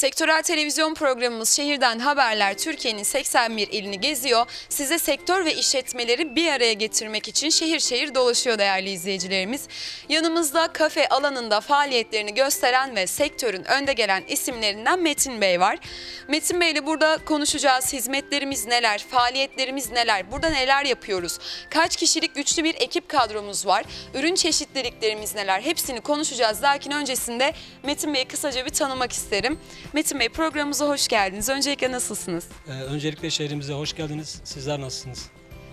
Sektörel televizyon programımız Şehirden Haberler Türkiye'nin 81 ilini geziyor. Size sektör ve işletmeleri bir araya getirmek için şehir şehir dolaşıyor değerli izleyicilerimiz. Yanımızda kafe alanında faaliyetlerini gösteren ve sektörün önde gelen isimlerinden Metin Bey var. Metin Bey ile burada konuşacağız. Hizmetlerimiz neler, faaliyetlerimiz neler, burada neler yapıyoruz, kaç kişilik güçlü bir ekip kadromuz var, ürün çeşitliliklerimiz neler hepsini konuşacağız. Lakin öncesinde Metin Bey'i kısaca bir tanımak isterim. Metin Bey programımıza hoş geldiniz. Öncelikle nasılsınız? Ee, öncelikle şehrimize hoş geldiniz. Sizler nasılsınız?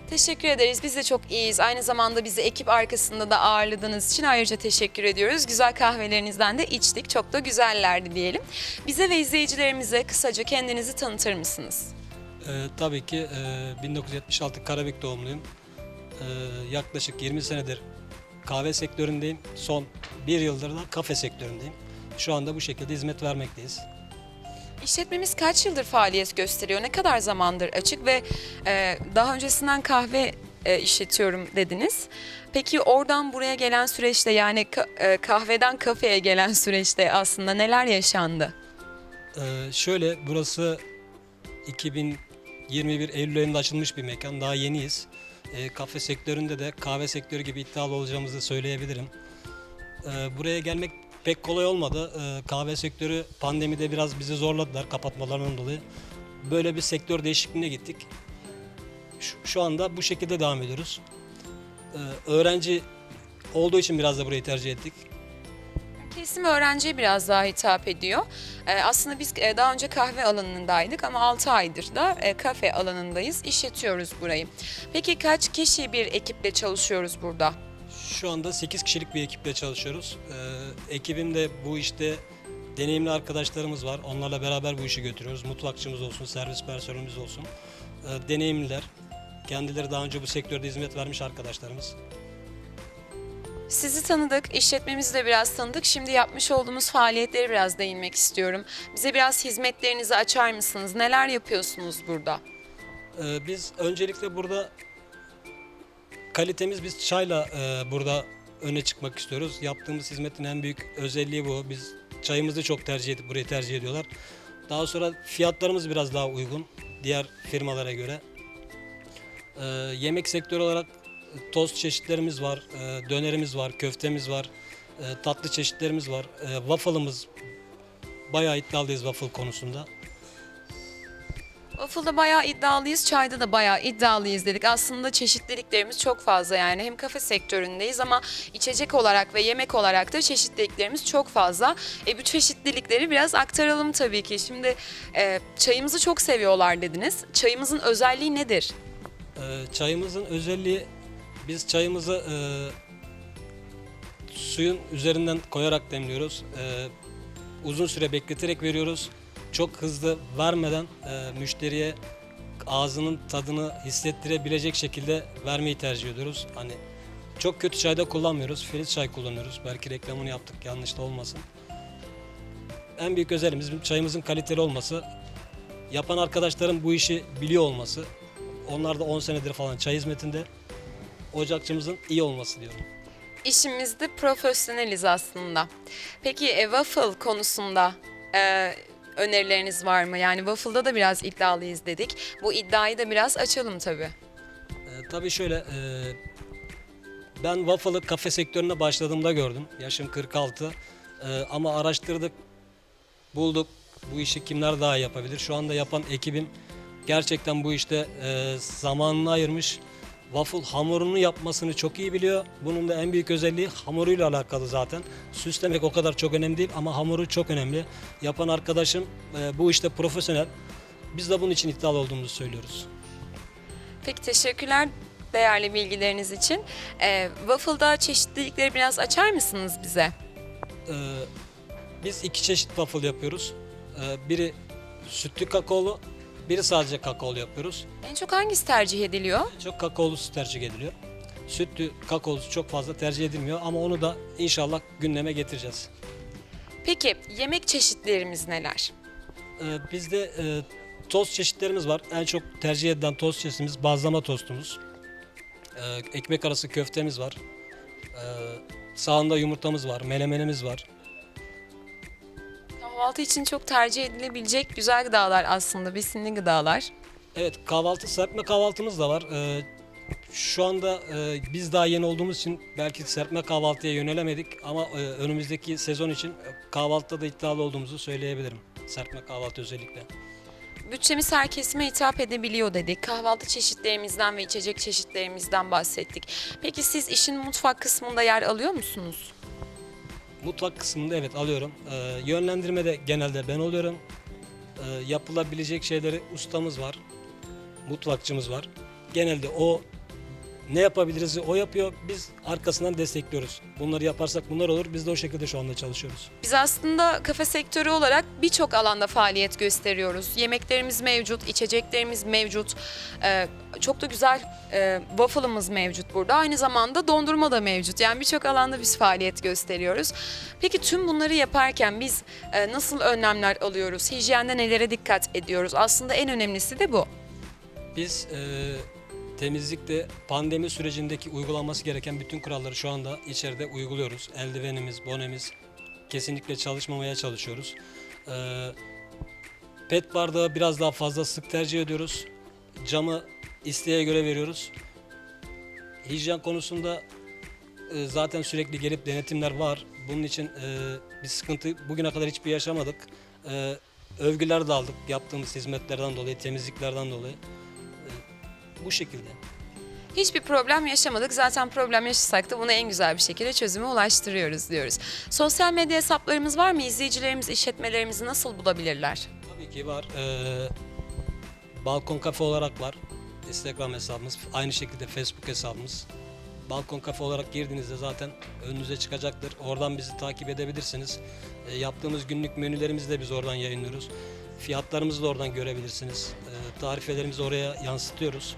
Teşekkür ederiz. Biz de çok iyiyiz. Aynı zamanda bizi ekip arkasında da ağırladığınız için ayrıca teşekkür ediyoruz. Güzel kahvelerinizden de içtik. Çok da güzellerdi diyelim. Bize ve izleyicilerimize kısaca kendinizi tanıtır mısınız? Ee, tabii ki e, 1976 Karabük doğumluyum. Ee, yaklaşık 20 senedir kahve sektöründeyim. Son bir yıldır da kafe sektöründeyim. Şu anda bu şekilde hizmet vermekteyiz. İşletmemiz kaç yıldır faaliyet gösteriyor? Ne kadar zamandır açık ve e, daha öncesinden kahve e, işletiyorum dediniz. Peki oradan buraya gelen süreçte yani ka- e, kahveden kafeye gelen süreçte aslında neler yaşandı? Ee, şöyle burası 2021 Eylül ayında açılmış bir mekan. Daha yeniyiz. Ee, kafe sektöründe de kahve sektörü gibi iddialı olacağımızı söyleyebilirim. Ee, buraya gelmek pek kolay olmadı. Ee, kahve sektörü pandemide biraz bizi zorladılar kapatmalarından dolayı. Böyle bir sektör değişikliğine gittik. Şu, anda bu şekilde devam ediyoruz. Ee, öğrenci olduğu için biraz da burayı tercih ettik. Kesim öğrenciye biraz daha hitap ediyor. Ee, aslında biz e, daha önce kahve alanındaydık ama 6 aydır da e, kafe alanındayız. İşletiyoruz burayı. Peki kaç kişi bir ekiple çalışıyoruz burada? Şu anda 8 kişilik bir ekiple çalışıyoruz. Ee, ekibimde bu işte deneyimli arkadaşlarımız var. Onlarla beraber bu işi götürüyoruz. Mutfakçımız olsun, servis personelimiz olsun. Ee, deneyimliler. Kendileri daha önce bu sektörde hizmet vermiş arkadaşlarımız. Sizi tanıdık, işletmemizi de biraz tanıdık. Şimdi yapmış olduğumuz faaliyetleri biraz değinmek istiyorum. Bize biraz hizmetlerinizi açar mısınız? Neler yapıyorsunuz burada? Ee, biz öncelikle burada kalitemiz biz çayla e, burada öne çıkmak istiyoruz. Yaptığımız hizmetin en büyük özelliği bu. Biz çayımızı çok tercih edip burayı tercih ediyorlar. Daha sonra fiyatlarımız biraz daha uygun diğer firmalara göre. Ee, yemek sektörü olarak tost çeşitlerimiz var, e, dönerimiz var, köftemiz var, e, tatlı çeşitlerimiz var. E, waffle'ımız bayağı iddialıyız waffle konusunda. Waffle'da bayağı iddialıyız, çayda da bayağı iddialıyız dedik. Aslında çeşitliliklerimiz çok fazla yani hem kafe sektöründeyiz ama içecek olarak ve yemek olarak da çeşitliliklerimiz çok fazla. E bu çeşitlilikleri biraz aktaralım tabii ki. Şimdi e, çayımızı çok seviyorlar dediniz. Çayımızın özelliği nedir? Ee, çayımızın özelliği biz çayımızı e, suyun üzerinden koyarak demliyoruz. Ee, uzun süre bekleterek veriyoruz. Çok hızlı vermeden e, müşteriye ağzının tadını hissettirebilecek şekilde vermeyi tercih ediyoruz. Hani çok kötü çayda kullanmıyoruz. Filiz çay kullanıyoruz. Belki reklamını yaptık yanlış da olmasın. En büyük özelliğimiz çayımızın kaliteli olması. Yapan arkadaşların bu işi biliyor olması. Onlar da 10 senedir falan çay hizmetinde. Ocakçımızın iyi olması diyorum. İşimizde profesyoneliz aslında. Peki e, waffle konusunda e, önerileriniz var mı? Yani waffle'da da biraz iddialıyız dedik. Bu iddiayı da biraz açalım tabii. Ee, tabii şöyle, e, ben waffle'ı kafe sektörüne başladığımda gördüm. Yaşım 46 Ee, ama araştırdık, bulduk bu işi kimler daha yapabilir. Şu anda yapan ekibim gerçekten bu işte e, zamanını ayırmış. Waffle hamurunu yapmasını çok iyi biliyor. Bunun da en büyük özelliği hamuruyla alakalı zaten. Süslemek o kadar çok önemli değil ama hamuru çok önemli. Yapan arkadaşım e, bu işte profesyonel. Biz de bunun için iddialı olduğumuzu söylüyoruz. Peki teşekkürler değerli bilgileriniz için. E, waffle'da çeşitlilikleri biraz açar mısınız bize? Ee, biz iki çeşit waffle yapıyoruz. Ee, biri sütlü kakaolu, biri sadece kakaolu yapıyoruz. En çok hangisi tercih ediliyor? Çok kakaolusu tercih ediliyor. Sütlü kakaolusu çok fazla tercih edilmiyor ama onu da inşallah gündeme getireceğiz. Peki yemek çeşitlerimiz neler? Ee, bizde e, tost çeşitlerimiz var. En çok tercih edilen tost çeşitimiz bazlama tostumuz. Ee, ekmek arası köftemiz var. Ee, sağında yumurtamız var, melemenimiz var. Kahvaltı için çok tercih edilebilecek güzel gıdalar aslında, besinli gıdalar. Evet kahvaltı serpme kahvaltımız da var. Ee, şu anda e, biz daha yeni olduğumuz için belki serpme kahvaltıya yönelemedik ama e, önümüzdeki sezon için kahvaltıda da iddialı olduğumuzu söyleyebilirim. Serpme kahvaltı özellikle. Bütçemiz her kesime hitap edebiliyor dedik. Kahvaltı çeşitlerimizden ve içecek çeşitlerimizden bahsettik. Peki siz işin mutfak kısmında yer alıyor musunuz? Mutfak kısmında evet alıyorum. Ee, yönlendirmede genelde ben oluyorum. Ee, yapılabilecek şeyleri ustamız var. Mutfakçımız var. Genelde o ne yapabiliriz o yapıyor. Biz arkasından destekliyoruz. Bunları yaparsak bunlar olur. Biz de o şekilde şu anda çalışıyoruz. Biz aslında kafe sektörü olarak birçok alanda faaliyet gösteriyoruz. Yemeklerimiz mevcut, içeceklerimiz mevcut. Ee, çok da güzel e, waffle'ımız mevcut burada. Aynı zamanda dondurma da mevcut. Yani birçok alanda biz faaliyet gösteriyoruz. Peki tüm bunları yaparken biz e, nasıl önlemler alıyoruz? Hijyende nelere dikkat ediyoruz? Aslında en önemlisi de bu. Biz e, temizlikte pandemi sürecindeki uygulanması gereken bütün kuralları şu anda içeride uyguluyoruz. Eldivenimiz, bonemiz kesinlikle çalışmamaya çalışıyoruz. E, pet bardağı biraz daha fazla sık tercih ediyoruz. Camı isteğe göre veriyoruz. Hijyen konusunda e, zaten sürekli gelip denetimler var. Bunun için e, bir sıkıntı bugüne kadar hiçbir yaşamadık. E, övgüler de aldık yaptığımız hizmetlerden dolayı, temizliklerden dolayı. Bu şekilde. Hiçbir problem yaşamadık. Zaten problem yaşasak da bunu en güzel bir şekilde çözüme ulaştırıyoruz diyoruz. Sosyal medya hesaplarımız var mı? İzleyicilerimiz işletmelerimizi nasıl bulabilirler? Tabii ki var. E, Balkon Kafe olarak var. Instagram hesabımız. Aynı şekilde Facebook hesabımız. Balkon Kafe olarak girdiğinizde zaten önünüze çıkacaktır. Oradan bizi takip edebilirsiniz. E, yaptığımız günlük menülerimizi de biz oradan yayınlıyoruz. Fiyatlarımızı da oradan görebilirsiniz. E, tarifelerimizi oraya yansıtıyoruz.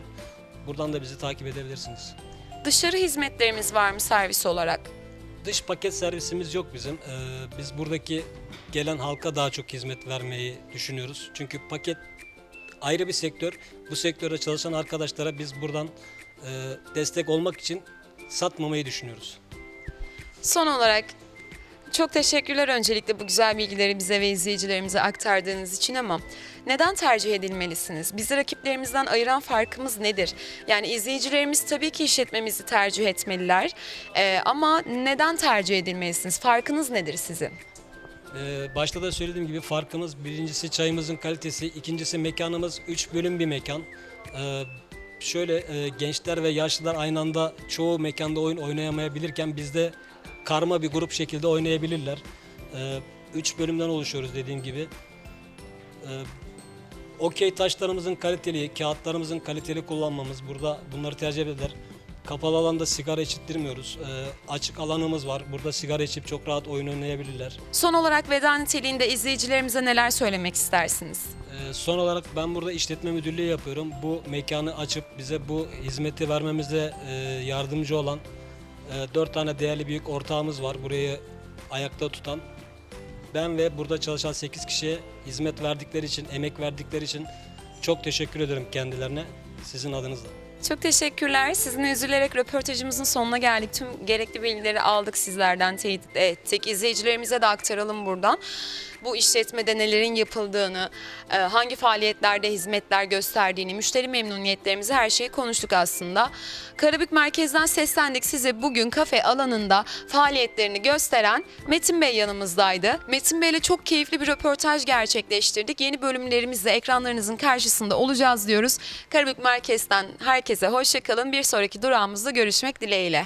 Buradan da bizi takip edebilirsiniz. Dışarı hizmetlerimiz var mı servis olarak? Dış paket servisimiz yok bizim. Ee, biz buradaki gelen halka daha çok hizmet vermeyi düşünüyoruz. Çünkü paket ayrı bir sektör. Bu sektörde çalışan arkadaşlara biz buradan e, destek olmak için satmamayı düşünüyoruz. Son olarak çok teşekkürler öncelikle bu güzel bilgileri bize ve izleyicilerimize aktardığınız için ama neden tercih edilmelisiniz? Bizi rakiplerimizden ayıran farkımız nedir? Yani izleyicilerimiz tabii ki işletmemizi tercih etmeliler Ee, ama neden tercih edilmelisiniz? Farkınız nedir sizin? Ee, başta da söylediğim gibi farkımız birincisi çayımızın kalitesi, ikincisi mekanımız 3 bölüm bir mekan. Ee, şöyle e, gençler ve yaşlılar aynı anda çoğu mekanda oyun oynayamayabilirken bizde karma bir grup şekilde oynayabilirler. 3 bölümden oluşuyoruz dediğim gibi. Ee, Okey taşlarımızın kaliteli, kağıtlarımızın kaliteli kullanmamız burada bunları tercih ederler. Kapalı alanda sigara içittirmiyoruz. Ee, açık alanımız var. Burada sigara içip çok rahat oyun oynayabilirler. Son olarak veda niteliğinde izleyicilerimize neler söylemek istersiniz? Ee, son olarak ben burada işletme müdürlüğü yapıyorum. Bu mekanı açıp bize bu hizmeti vermemizde e, yardımcı olan dört tane değerli büyük ortağımız var. Burayı ayakta tutan. Ben ve burada çalışan 8 kişiye hizmet verdikleri için, emek verdikleri için çok teşekkür ederim kendilerine. Sizin adınızla. Çok teşekkürler. Sizinle üzülerek röportajımızın sonuna geldik. Tüm gerekli bilgileri aldık sizlerden, teyit ettik. İzleyicilerimize de aktaralım buradan. Bu işletmede nelerin yapıldığını, e, hangi faaliyetlerde hizmetler gösterdiğini, müşteri memnuniyetlerimizi her şeyi konuştuk aslında. Karabük Merkez'den seslendik size bugün kafe alanında faaliyetlerini gösteren Metin Bey yanımızdaydı. Metin Bey ile çok keyifli bir röportaj gerçekleştirdik. Yeni bölümlerimizle ekranlarınızın karşısında olacağız diyoruz. Karabük Merkez'den herkese hoşçakalın. Bir sonraki durağımızda görüşmek dileğiyle.